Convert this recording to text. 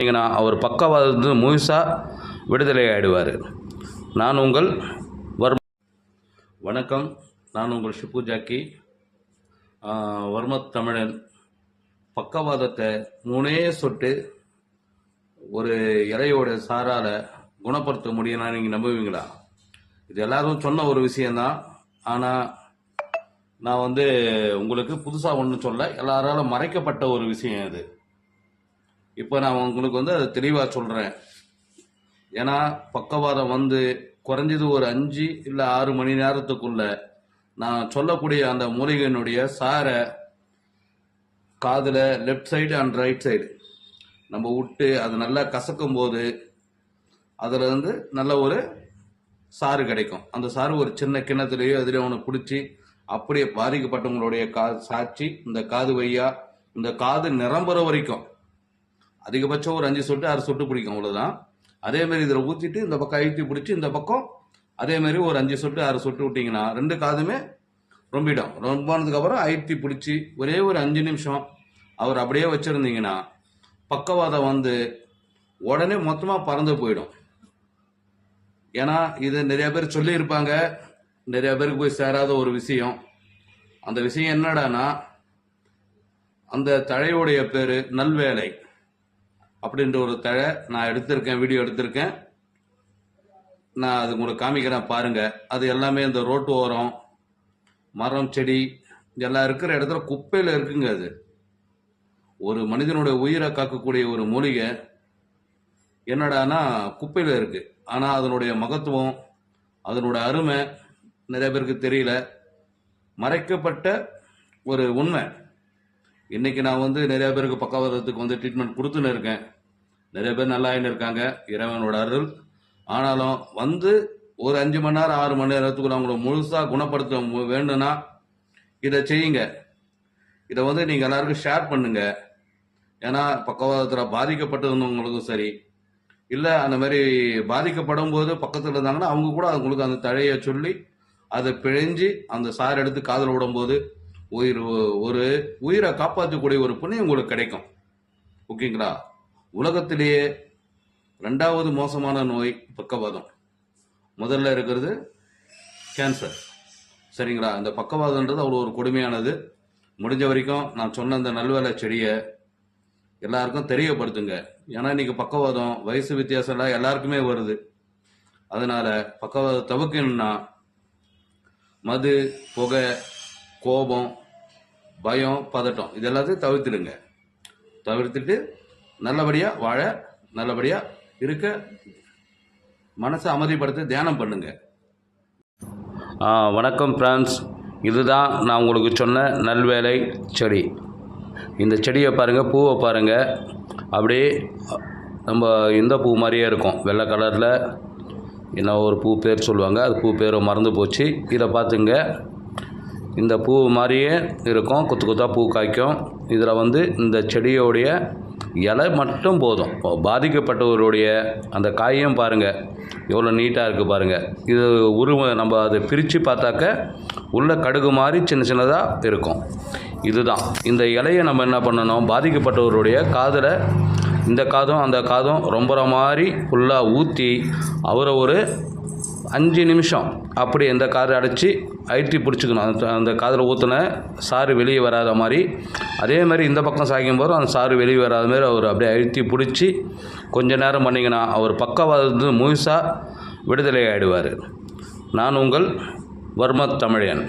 பார்த்தீங்கன்னா அவர் பக்கவாதத்து முழுசாக விடுதலை ஆகிடுவார் நான் உங்கள் வர்ம வணக்கம். நான் உங்கள் ஷிப்பு ஜாக்கி. வர்மத் தமிழன் பக்கவாதத்தை மூணே சொட்டு ஒரு இலையோட சாரால் குணப்படுத்த முடியும்னா நீங்கள் நம்புவீங்களா? இது எல்லாரும் சொன்ன ஒரு விஷயந்தான் ஆனால் நான் வந்து உங்களுக்கு புதுசாக ஒன்று சொல்ல எல்லாராலும் மறைக்கப்பட்ட ஒரு விஷயம் இது இப்போ நான் உங்களுக்கு வந்து அதை தெளிவாக சொல்கிறேன் ஏன்னா பக்கவாதம் வந்து குறைஞ்சது ஒரு அஞ்சு இல்லை ஆறு மணி நேரத்துக்குள்ள நான் சொல்லக்கூடிய அந்த மூலிகையினுடைய சாரை காதில் left side and right side நம்ம விட்டு அது நல்லா கசக்கும் போது அதில் நல்ல ஒரு சாறு கிடைக்கும். அந்த சாறு ஒரு சின்ன கிண்ணத்துலேயோ எதிரே ஒன்று பிடிச்சி அப்படியே பாதிக்கப்பட்டவங்களுடைய காது சாட்சி இந்த காது வையா இந்த காது நிரம்புற வரைக்கும் அதிகபட்சம் ஒரு அஞ்சு சொட்டு ஆறு சொட்டு பிடிக்கும் அவ்வளோதான் அதே மாதிரி இதில் ஊற்றிட்டு இந்த பக்கம் அழுத்தி பிடிச்சி இந்த பக்கம் அதே மாதிரி ஒரு அஞ்சு சொட்டு ஆறு சொட்டு விட்டிங்கன்னா ரெண்டு காதுமே ரொம்பிடும். ரொம்பானதுக்கப்புறம் அழுத்தி பிடிச்சி ஒரே ஒரு அஞ்சு நிமிஷம் அவர் அப்படியே வச்சுருந்தீங்கன்னா பக்கவாதம் வந்து உடனே மொத்தமாக பறந்து போயிடும். ஏன்னா இது நிறைய பேர் சொல்லியிருப்பாங்க நிறைய பேருக்கு போய் சேராத ஒரு விஷயம். அந்த விஷயம் என்னடான்னா அந்த தழையுடைய பேர் நல்வேலை அப்படின்ற ஒரு தழை நான் எடுத்திருக்கேன் வீடியோ எடுத்திருக்கேன். நான் அது உங்களுக்கு காமிக்கிறேன் பாருங்க. அது எல்லாமே இந்த ரோட்டு ஓரம் மரம் செடி எல்லாம் இருக்கிற இடத்துல குப்பையில் இருக்குங்க அது. ஒரு மனிதனுடைய உயிரை காக்கக்கூடிய ஒரு மூலிகை என்னடானா குப்பையில் இருக்கு. ஆனால் அதனுடைய மகத்துவம் அதனுடைய அருமை நிறைய பேருக்கு தெரியல. மறைக்கப்பட்ட ஒரு உண்மை. இன்னைக்கு நான் வந்து நிறைய பேருக்கு பக்கவாதத்துக்கு வந்து ட்ரீட்மெண்ட் கொடுத்துன்னு இருக்கேன். நிறைய பேர் நல்லா ஆயின்னு இருக்காங்க இறைவனோட அருள். ஆனாலும் வந்து ஒரு அஞ்சு மணி நேரம் ஆறு மணி நேரத்துக்குள்ள அவங்கள முழுசாக குணப்படுத்த மு- இதை செய்யுங்க. இதை வந்து நீங்கள் எல்லாருக்கும் ஷேர் பண்ணுங்க. ஏன்னா பக்கவாதத்தில் பாதிக்கப்பட்டிருந்தவங்களுக்கும் சரி இல்லை அந்த மாதிரி பாதிக்கப்படும் போது பக்கத்தில் இருந்தாங்கன்னா அவங்க கூட அவங்களுக்கு அந்த தழையை சொல்லி அதை பிழைஞ்சு அந்த சார் எடுத்து காதில் விடும்போது உயிர் ஒரு உயிரை காப்பாற்றக்கூடிய ஒரு புண்ணியம் உங்களுக்கு கிடைக்கும். ஓகேங்களா? உலகத்திலேயே ரெண்டாவது மோசமான நோய் பக்கவாதம். முதல்ல இருக்கிறது கேன்சர் சரிங்களா? இந்த பக்கவாதம்ன்றது அவ்வளோ ஒரு கொடுமையானது. முடிஞ்ச வரைக்கும் நான் சொன்ன அந்த நல்வேலை செடியை எல்லாருக்கும் தெரியப்படுத்துங்க. ஏன்னா இன்னைக்கு பக்கவாதம் வயசு வித்தியாசம் எல்லாம் எல்லாருக்குமே வருது. அதனால பக்கவாதம் தவிர்க்கணும்னா மது புகை கோபம் பயம் பதட்டம் இது எல்லாத்தையும் தவிர்த்துடுங்க. தவிர்த்துட்டு நல்லபடியாக வாழ நல்லபடியாக இருக்க மனசை அமைதிப்படுத்த தியானம் பண்ணுங்க. வணக்கம் ஃப்ரெண்ட்ஸ். இதுதான் நான் உங்களுக்கு சொன்ன நல்வேலை செடி. இந்த செடியை பாருங்கள் பூவை பாருங்கள் அப்படியே நம்ம இந்த பூ மாதிரியே இருக்கும். வெள்ளை கலரில் என்ன ஒரு பூ பேர் சொல்லுவாங்க அது பூ பேர் மறந்து போச்சு. இதை பார்த்துங்க. இந்த பூ மாதிரியே இருக்கும். கொத்து கொத்தாக பூ காய்க்கும். இதில் வந்து இந்த செடியோடைய இலை மட்டும் போதும். பாதிக்கப்பட்டவருடைய அந்த காயும் பாருங்கள் எவ்வளோ நீட்டாக இருக்குது பாருங்கள் இது உருவ நம்ம அதை பிரித்து பார்த்தாக்க உள்ள கடுகு மாதிரி சின்ன சின்னதாக இருக்கும். இதுதான். இந்த இலையை நம்ம என்ன பண்ணணும்? பாதிக்கப்பட்டவருடைய காதில் இந்த காதும் அந்த காதும் ரொம்ப மாதிரி ஃபுல்லாக ஊற்றி அவரை ஒரு அஞ்சு நிமிஷம் அப்படி இந்த காரை அடைச்சி அழுத்தி பிடிச்சிக்கணும். அந்த அந்த காதில் ஊற்றின சாறு வெளியே வராத மாதிரி. அதே மாதிரி இந்த பக்கம் சாய்க்கும் போது அந்த சாறு வெளியே வராத மாதிரி அவர் அப்படியே அழுத்தி பிடிச்சி கொஞ்ச நேரம் பண்ணிங்கன்னா அவர் பக்கவாதத்து முழுசாக விடுதலை ஆகிடுவார் நான் உங்கள் வர்ம தமிழன்.